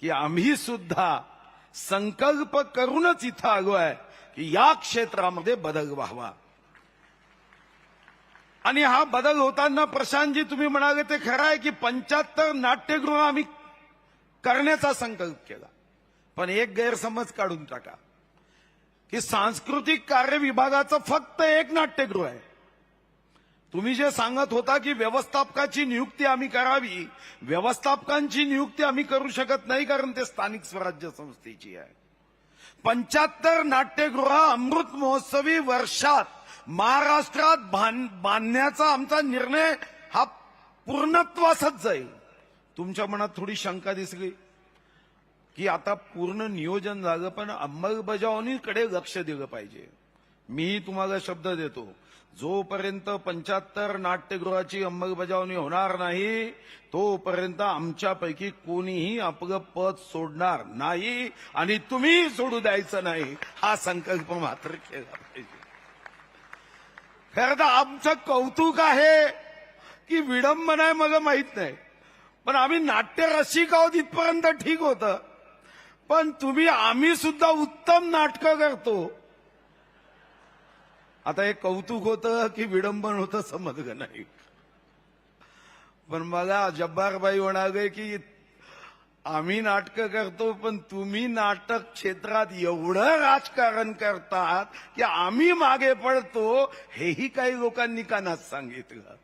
की आम्ही सुद्धा संकल्प करूनच इथं आलोय की या क्षेत्रामध्ये बदल व्हावा. आणि हा बदल होताना प्रशांतजी तुम्ही म्हणाले ते खरं आहे की पंच्याहत्तर नाट्यगृह आम्ही करण्याचा संकल्प केला. पण एक गैरसमज काढून टाका की सांस्कृतिक कार्य विभागाचं फक्त एक नाट्यगृह आहे. तुम्ही जे सांगत होता की व्यवस्थापकाची नियुक्ती आम्ही करावी व्यवस्थापकांची नियुक्ती आम्ही करू शकत नाही कारण ते स्थानिक स्वराज्य संस्थेची आहे. पंच्याहत्तर नाट्यगृह अमृत महोत्सवी वर्षात महाराष्ट्रात बांधण्याचा आमचा निर्णय हा पूर्णत्वासच जाईल. तुमच्या मनात थोडी शंका दिसली की आता पूर्ण नियोजन झालं पण अंमलबजावणीकडे लक्ष दिलं पाहिजे. मी तुम्हाला शब्द देतो. जोपर्यंत पंच्याहत्तर नाट्यगृहाची अंमलबजावणी होणार नाही तोपर्यंत आमच्यापैकी कोणीही आपलं पद सोडणार नाही आणि तुम्ही सोडू द्यायचं नाही. हा संकल्प मात्र केला पाहिजे. खरं तर आमचं कौतुक आहे की विडंबन आहे मला माहीत नाही. पण आम्ही नाट्य रसिक आहोत इथपर्यंत ठीक होतं. पण तुम्ही आम्ही सुद्धा उत्तम नाटकं करतो. आता हे कौतुक होतं की विडंबन होतं समजलं नाही. पण मला जब्बारबाई म्हणाले की आम्ही नाटकं करतो पण तुम्ही नाटक क्षेत्रात एवढं राजकारण करतात की आम्ही मागे पडतो. हेही काही लोकांनी कानात सांगितलं.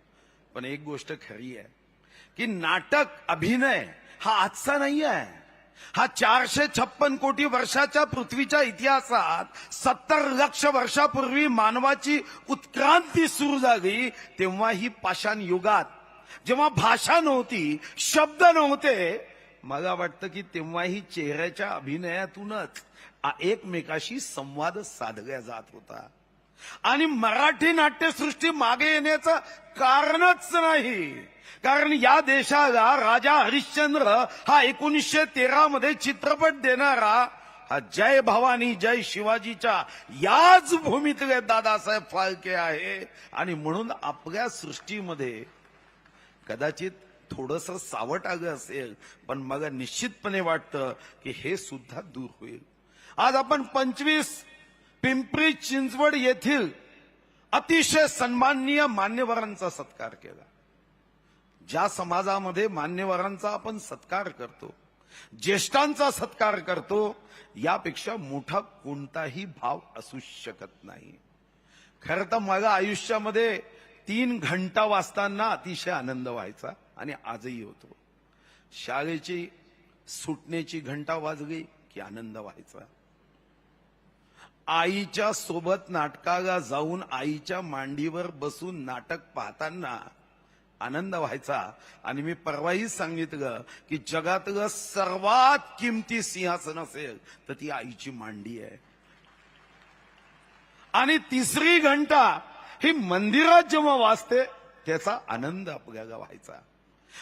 पण एक गोष्ट खरी आहे की नाटक अभिनय हा आजचा नाही आहे हा चारशे छप्पन कोटी वर्षाच्या पृथ्वीच्या इतिहासात सत्तर लक्ष वर्षापूर्वी मानवाची उत्क्रांती सुरू झाली तेव्हा ही पाषाण युगात. जेव्हा भाषा नव्हती शब्द नव्हते मला वाटतं की तेव्हाही चेहऱ्याच्या अभिनयातूनच एकमेकाशी संवाद साधला जात होता. आणि मराठी नाट्यसृष्टी मागे येण्याचं कारणच नाही. कारण या देशाला राजा हरिश्चंद्र हा एकोणीसशे तेरा मध्ये चित्रपट देणारा हा जय भवानी जय शिवाजीच्या याच भूमीतले दादासाहेब फाळके आहे. आणि म्हणून आपल्या सृष्टीमध्ये कदाचित थोडस सावट आलं असेल पण मला निश्चितपणे वाटतं की हे सुद्धा दूर होईल. आज आपण पंचवीस पिंपरी चिंचवड येथील अतिशय सन्माननीय मान्यवरांचा सत्कार केला. ज्या समाजामध्ये मान्यवरांचा आपण सत्कार करतो ज्येष्ठांचा सत्कार करतो यापेक्षा मोठा कोणताही भाव असू शकत नाही. खरं तर मला आयुष्यामध्ये तीन घंटा वाचताना अतिशय आनंद व्हायचा आणि आजही होतो. शाळेची सुटण्याची घंटा वाजली की आनंद व्हायचा. आईच्या सोबत नाटकाला जाऊन आईच्या मांडीवर बसून नाटक पाहताना आनंद व्हायचा. आणि मी परवाही सांगितलं की जगातलं सर्वात किमती सिंहासन असेल तर ती आईची मांडी आहे. आणि तिसरी घंटा ही मंदिरात जेव्हा वाजते त्याचा आनंद आपल्याला व्हायचा.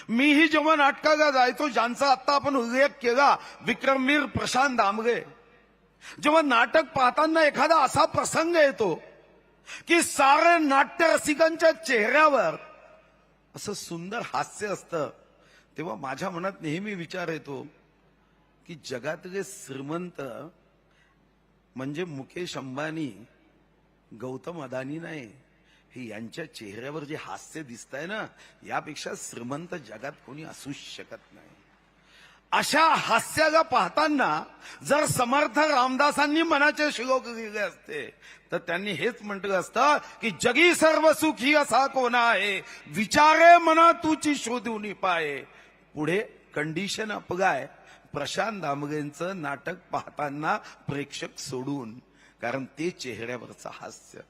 मीही जेव्हा नाटकाला जायचो ज्यांचा आता आपण उल्लेख केला विक्रमवीर प्रशांत दामगे जेव्हा नाटक पाहताना एखादा असा प्रसंग येतो की सारे नाट्य रसिकांच्या चेहऱ्यावर असं सुंदर हास्य असतं तेव्हा माझ्या मनात नेहमी विचार येतो की जगातले श्रीमंत म्हणजे मुकेश अंबानी गौतम अदानी नाही. हे यांच्या चेहऱ्यावर जे हास्य दिसतंय ना यापेक्षा श्रीमंत जगात कोणी असूच शकत नाही. अशा हास्याला पाहताना जर समर्थ रामदासांनी मनाचे श्लोक लिहिले असते तर त्यांनी हेच म्हटलं असतं की जगी सर्व सुखी असा कोणा आहे? विचारे मना तुची शोधून पाये. पुढे कंडिशन अपगाय. प्रशांत दामगेंचं नाटक पाहताना प्रेक्षक सोडून कारण ते चेहऱ्यावरचं हास्य.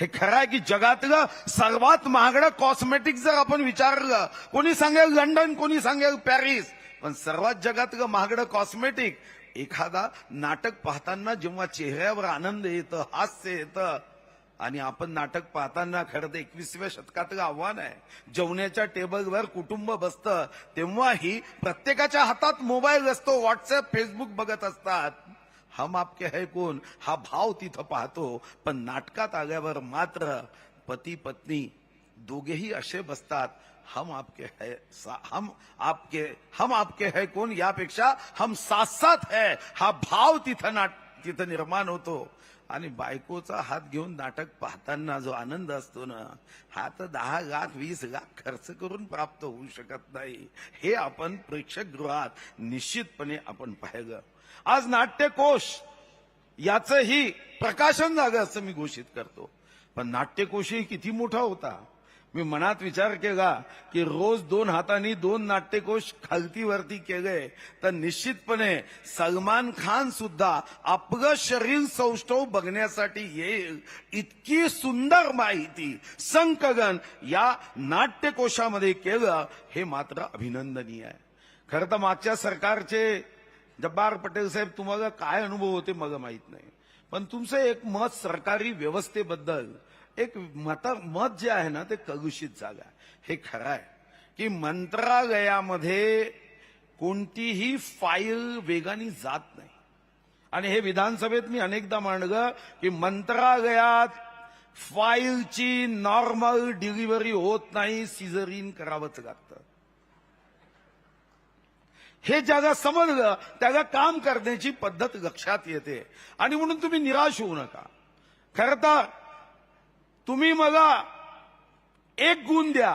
हे खरं आहे की जगातलं सर्वात महागडं कॉस्मेटिक जर आपण विचारलं कोणी सांगेल लंडन कोणी सांगेल पॅरिस पण सर्वात जगातलं महागडं कॉस्मेटिक एखादा नाटक पाहताना जेव्हा चेहऱ्यावर आनंद येतं हास्य येतं आणि आपण नाटक पाहताना खरं तर एकविसाव्या शतकातलं आव्हान आहे. जेवण्याच्या टेबलवर कुटुंब बसतं तेव्हाही प्रत्येकाच्या हातात मोबाईल असतो व्हॉट्सअप फेसबुक बघत असतात. हम आपके है कोण? हा भाव तिथं पाहतो. पण नाटकात आल्यावर मात्र पती पत्नी दोघेही असे बसतात. हम आपके है हम आपके हम आपके है कोण यापेक्षा हम साथ साथ है। हा भाव तिथं नाट तिथं निर्माण होतो. आणि बायकोचा हात घेऊन नाटक पाहताना जो आनंद असतो ना हा तर दहा लाख वीस लाख खर्च करून प्राप्त होऊ शकत नाही. हे आपण प्रेक्षकगृहात निश्चितपणे आपण पाहिलं आज नाट्यकोश याचंही प्रकाशन झालं असं मी घोषित करतो. पण नाट्यकोशही किती मोठा होता. मी मनात विचार केला की रोज दोन हातांनी दोन नाट्यकोश खालती वरती केले. तर निश्चितपणे सलमान खान सुद्धा आपलं शरीर सौष्ठव बघण्यासाठी येईल. इतकी सुंदर माहिती संकलन या नाट्यकोशामध्ये केलं हे मात्र अभिनंदनीय आहे. खरं तर मागच्या सरकारचे जब्बार पटेल साहेब तुम्हाला काय अनुभव होते मला माहीत नाही. पण तुमचं एक मत सरकारी व्यवस्थेबद्दल एक मता मत जे आहे ना ते कलुषित झालं हे खरं आहे. की मंत्रालयामध्ये कोणतीही फाईल वेगाने जात नाही. आणि हे विधानसभेत मी अनेकदा मांडलं की मंत्रालयात फाईलची नॉर्मल डिलिव्हरी होत नाही सिझरीन करावंच लागतं. हे ज्याला समजलं त्याला काम करण्याची पद्धत लक्षात येते. आणि म्हणून तुम्ही निराश होऊ नका. खरं तर तुम्ही मला एक गुण द्या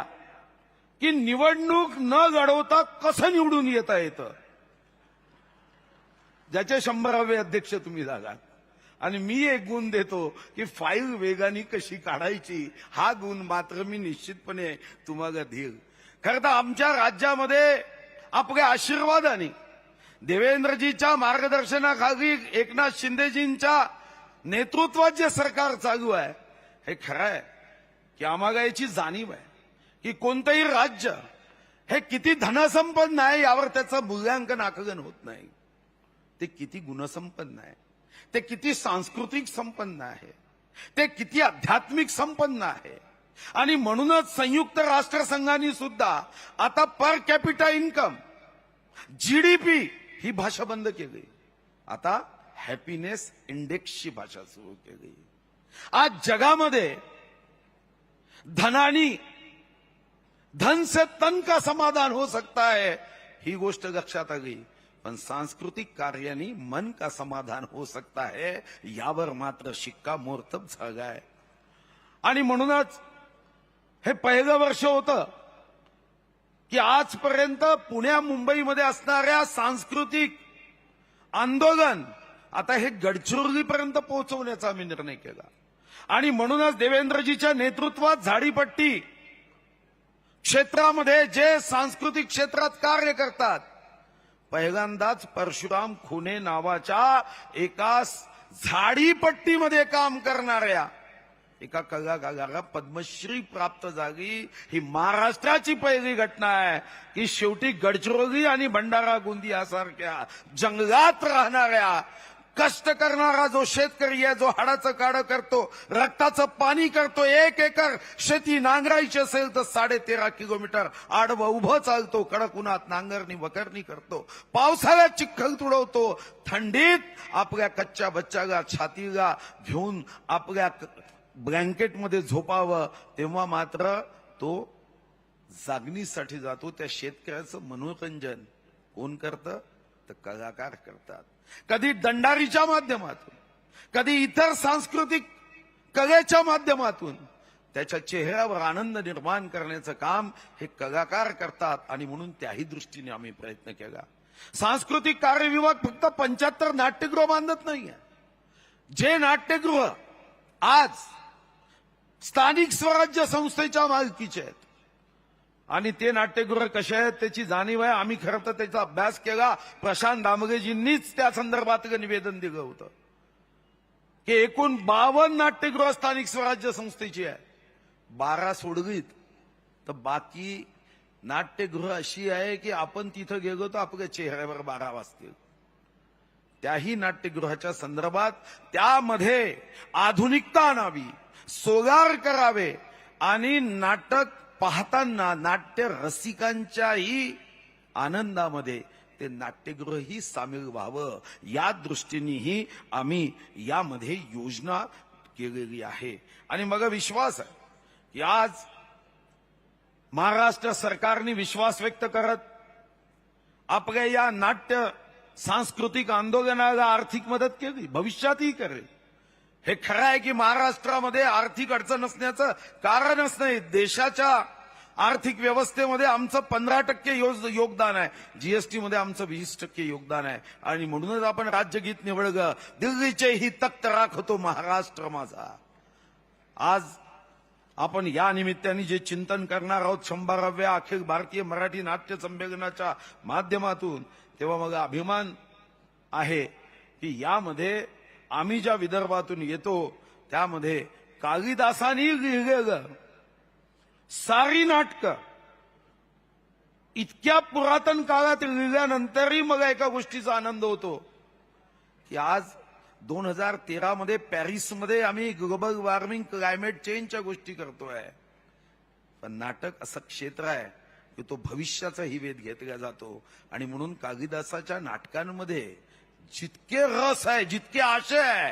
की निवडणूक न लढवता कसं निवडून येता येतं? ज्याचे शंभरावे अध्यक्ष तुम्ही जागा आणि मी एक गुण देतो की फाईल वेगाने कशी काढायची हा गुण मात्र मी निश्चितपणे तुम्हाला देईल. खरं तर आमच्या राज्यामध्ये आपल्या आशीर्वादाने देवेंद्रजीच्या मार्गदर्शनाखाली एकनाथ शिंदेजींच्या नेतृत्वात जे सरकार चालू आहे हे खरं आहे की आम्हाला याची जाणीव आहे की कोणतंही राज्य हे किती धनसंपन्न आहे यावर त्याचं मूल्यांकन आकलन होत नाही. ते किती गुणसंपन्न आहे. ते किती सांस्कृतिक संपन्न आहे. ते किती आध्यात्मिक संपन्न आहे. आणि म्हणूनच संयुक्त राष्ट्रसंघाने सुद्धा आता पर कॅपिटा इन्कम जीडीपी ही भाषा बंद केली. आता हॅपीनेस इंडेक्सची भाषा सुरू केली. आज जगामध्ये धनानी धन से तन का समाधान हो सकता है ही गोष्ट लक्षात आली पण सांस्कृतिक कार्याने मन का समाधान हो सकता है यावर मात्र शिक्का मोर्तब झालाय आणि म्हणूनच हे पहिलं वर्ष होतं की आजपर्यंत पुण्या मुंबईमध्ये असणाऱ्या सांस्कृतिक आंदोलन आता हे गडचिरोलीपर्यंत पोहोचवण्याचा आम्ही निर्णय केला. आणि म्हणूनच देवेंद्रजीच्या नेतृत्वात झाडीपट्टी क्षेत्रामध्ये जे सांस्कृतिक क्षेत्रात कार्य करतात पहिल्यांदाच परशुराम खुने नावाच्या एका झाडीपट्टीमध्ये काम करणाऱ्या एका कलाकाराला पद्मश्री प्राप्त झाली ही महाराष्ट्राची पहिली घटना आहे की शेवटी गडचिरोली आणि भंडारा गोंदियासारख्या जंगलात राहणाऱ्या कष्ट करणारा जो शेतकरी आहे जो हाडाचं काढं करतो रक्ताचं पाणी करतो एक एकर शेती नांगरायची असेल तर साडे तेरा किलोमीटर आडवं उभं चालतो कडक उन्हात नांगरणी वकरणी करतो पावसाळ्यात चिखल तुडवतो थंडीत आपल्या कच्च्या बच्च्याला छातीला घेऊन आपल्या ब्लँकेटमध्ये झोपावं तेव्हा मात्र तो जागणीसाठी जातो त्या शेतकऱ्याचं मनोरंजन कोण करतं? तर कलाकार करतात. कधी दंडारीच्या माध्यमातून कधी इतर सांस्कृतिक कलेच्या माध्यमातून त्याच्या चेहऱ्यावर आनंद निर्माण करण्याचं काम हे कलाकार करतात आणि म्हणून त्याही दृष्टीने आम्ही प्रयत्न केला. सांस्कृतिक कार्य विभाग फक्त पंच्याहत्तर नाट्यगृह बांधत नाहीये. जे नाट्यगृह आज स्थानिक स्वराज्य संस्थेच्या मालकीचे आहेत आणि ते नाट्यगृह कसे आहेत त्याची जाणीव आहे. आम्ही खरं तर त्याचा अभ्यास केला. प्रशांत दामगेजींनीच त्या संदर्भात निवेदन दिलं होतं. की एकूण बावन्न नाट्यगृह स्थानिक स्वराज्य संस्थेची आहे. बारा सोडवीत. तर बाकी नाट्यगृह अशी आहे की आपण तिथं गेलो तर आपल्या चेहऱ्यावर बारा वाजतील. त्याही नाट्यगृहाच्या संदर्भात त्यामध्ये आधुनिकता आणावी सोगार करावे आणि नाटक पाहताना नाट्य रसिकांच्याही आनंदामध्ये ते नाट्यगृहही सामील व्हावं. या दृष्टीनेही आम्ही यामध्ये योजना केलेली आहे. आणि मग विश्वास. आहे की आज महाराष्ट्र सरकारने विश्वास व्यक्त करत आपल्या या नाट्य सांस्कृतिक आंदोलनाला आर्थिक मदत केली. भविष्यातही करेल. हे खरं आहे की महाराष्ट्रामध्ये आर्थिक अडचण असण्याचं कारणच नाही. देशाच्या आर्थिक व्यवस्थेमध्ये आमचं पंधरा टक्के योगदान आहे. जीएसटी मध्ये आमचं वीस टक्के योगदान आहे. आणि म्हणूनच आपण राज्यगीत निवडग दिल्लीचे ही तक्त राखतो महाराष्ट्र माझा. आज आपण या निमित्ताने जे चिंतन करणार आहोत शंभराव्या अखिल भारतीय मराठी नाट्य संमेलनाच्या माध्यमातून तेव्हा मग अभिमान आहे की यामध्ये आम्ही ज्या विदर्भातून येतो त्यामध्ये कालिदासानी लिहिलेलं सारी नाटकं इतक्या पुरातन काळात लिहिल्यानंतरही मला एका गोष्टीचा आनंद होतो की आज दोन हजार तेरामध्ये पॅरिसमध्ये आम्ही ग्लोबल वॉर्मिंग क्लायमेट चेंजच्या गोष्टी करतोय. पण नाटक असं क्षेत्र आहे की तो भविष्याचाही वेध घेतला जातो. आणि म्हणून कालिदासाच्या नाटकांमध्ये जितके रस आहे जितके आशय आहे